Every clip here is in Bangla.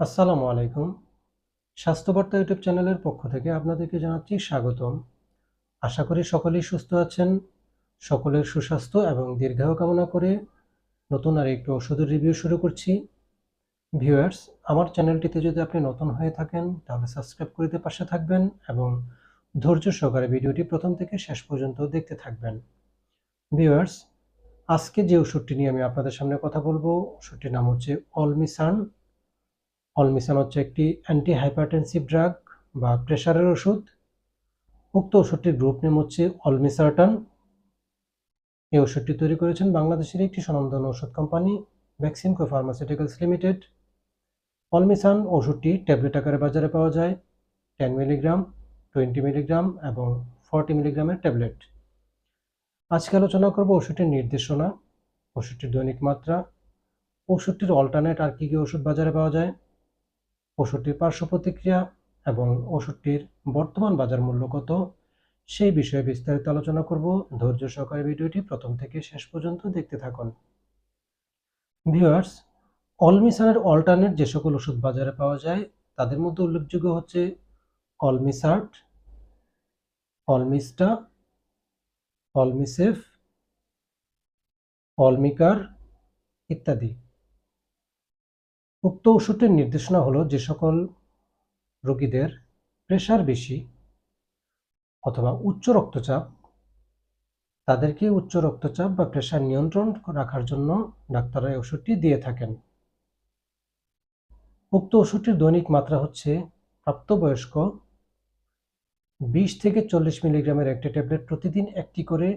আসসালামু আলাইকুম। স্বাস্থ্যবার্তা ইউটিউব চ্যানেলের পক্ষ থেকে আপনাদেরকে জানাচ্ছি স্বাগতম। আশা করি সকলেই সুস্থ আছেন। সকলের সুস্বাস্থ্য এবং দীর্ঘায়ু কামনা করে নতুন আর একটু ওষুধের রিভিউ শুরু করছি। ভিউয়ার্স, আমার চ্যানেলটিতে যদি আপনি নতুন হয়ে থাকেন, তাহলে সাবস্ক্রাইব করে দিয়ে পাশে থাকবেন এবং ধৈর্য সহকারে ভিডিওটি প্রথম থেকে শেষ পর্যন্ত দেখতে থাকবেন। ভিউয়ার্স, আজকে যে ওষুধটি নিয়ে আমি আপনাদের সামনে কথা বলব ওষুধটির নাম হচ্ছে অলমিসান অলমিসান হচ্ছে একটি অ্যান্টি হাইপারটেনসিভ ড্রাগ বা প্রেশারের ওষুধ। উক্ত ওষুধটির গ্রুপ নেম হচ্ছে অলমিসার্টান। এই ওষুধটি তৈরি করেছেন বাংলাদেশের একটি স্বনামধন্য ওষুধ কোম্পানি ভ্যাকসিনকো ফার্মাসিউটিক্যালস লিমিটেড অলমিসান ওষুধটি ট্যাবলেট আকারে বাজারে পাওয়া যায় টেন মিলিগ্রাম টোয়েন্টি মিলিগ্রাম এবং ফর্টি মিলিগ্রামের ট্যাবলেট। আজকে আলোচনা করব ওষুধটির নির্দেশনা, ওষুধটির দৈনিক মাত্রা, ওষুধটির অল্টারনেট আর কী কী ওষুধ বাজারে পাওয়া যায়। ওষুধটির পার্শ্ব প্রতিক্রিয়া এবং ওষুধটির বর্তমান বাজার মূল্য কত? সেই বিষয়ে বিস্তারিত আলোচনা করব। ধৈর্য সহকারে ভিডিওটি প্রথম থেকে শেষ পর্যন্ত দেখতে থাকুন। ভিউয়ার্স অলমিসানের অল্টারনেট যে সকল ওষুধ বাজারে পাওয়া যায়, তাদের মধ্যে উল্লেখযোগ্য হচ্ছে অলমিসার্ট, অলমিস্টা, অলমিসেফ, অলমিকার ইত্যাদি। উক্ত ওষুধটির নির্দেশনা হলো যে সকল রোগীদের প্রেশার বেশি অথবা উচ্চ রক্তচাপ, তাদেরকে উচ্চ রক্তচাপ বা প্রেশার নিয়ন্ত্রণ রাখার জন্য ডাক্তাররা এই ওষুধটি দিয়ে থাকেন। উক্ত ওষুধটির দৈনিক মাত্রা হচ্ছে প্রাপ্তবয়স্ক বিশ থেকে চল্লিশ মিলিগ্রামের একটি ট্যাবলেট প্রতিদিন একটি করে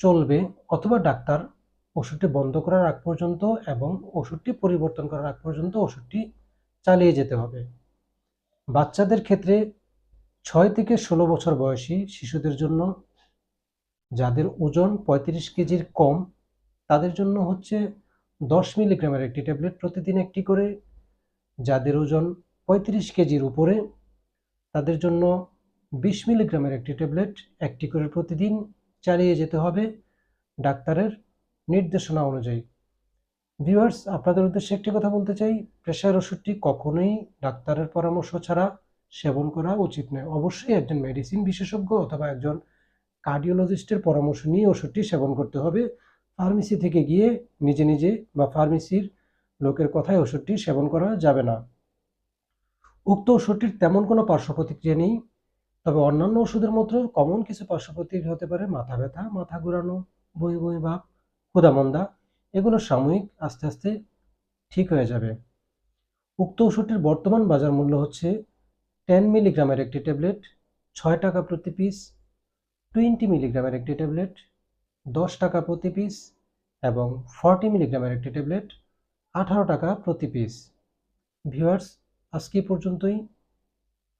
চলবে অথবা ডাক্তার ওষুধটি বন্ধ করার আগ পর্যন্ত এবং ওষুধটি পরিবর্তন করার আগ পর্যন্ত ওষুধটি চালিয়ে যেতে হবে। বাচ্চাদের ক্ষেত্রে ছয় থেকে ষোলো বছর বয়সী শিশুদের জন্য যাদের ওজন পঁয়ত্রিশ কেজির কম, তাদের জন্য হচ্ছে দশ মিলিগ্রামের একটি ট্যাবলেট প্রতিদিন একটি করে। যাদের ওজন পঁয়ত্রিশ কেজির উপরে, তাদের জন্য বিশ মিলিগ্রামের একটি ট্যাবলেট একটি করে প্রতিদিন চালিয়ে যেতে হবে। ডাক্তারের নির্দেশনা অনুযায়ী। ভিউয়ার্স আপনাদের উদ্দেশ্যে একটি কথা বলতে চাই। প্রেশার ওষুধটি কখনোই ডাক্তারের পরামর্শ ছাড়া সেবন করা উচিত নয়। অবশ্যই একজন মেডিসিন বিশেষজ্ঞ অথবা একজন কার্ডিওলজিস্টের পরামর্শ নিয়ে ওষুধটি সেবন করতে হবে। ফার্মেসি থেকে গিয়ে নিজে নিজে বা ফার্মেসির লোকের কথায় ওষুধটি সেবন করা যাবে না। উক্ত ওষুধটির তেমন কোনো পার্শ্ব প্রতিক্রিয়া নেই। তবে অন্যান্য ওষুধের মতো কমন কিছু পার্শ্ব প্রতিক্রিয়া হতে পারে মাথা ব্যথা, মাথা ঘোরানো বই বই ভাব ক্ষুদামন্দা এগুলো সাময়িক, আস্তে আস্তে ঠিক হয়ে যাবে। উক্ত ওষুধটির বর্তমান বাজার মূল্য হচ্ছে টেন মিলিগ্রামের একটি ট্যাবলেট, ছয় টাকা প্রতি পিস টোয়েন্টি মিলিগ্রামের একটি ট্যাবলেট, দশ টাকা প্রতি পিস এবং ফর্টি মিলিগ্রামের একটি ট্যাবলেট, আঠারো টাকা প্রতি পিস। ভিউয়ার্স, আজকে পর্যন্তই।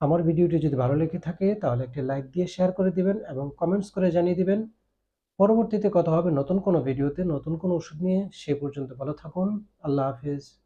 আমার ভিডিওটি যদি ভালো লেগে থাকে, তাহলে একটি লাইক দিয়ে শেয়ার করে দিবেন এবং কমেন্টস করে জানিয়ে দিবেন। পরবর্তীতে কথা হবে নতুন কোনো ভিডিওতে। নতুন কোনো ওষুধ নিয়ে। সে পর্যন্ত ভালো থাকুন। আল্লাহ হাফিজ।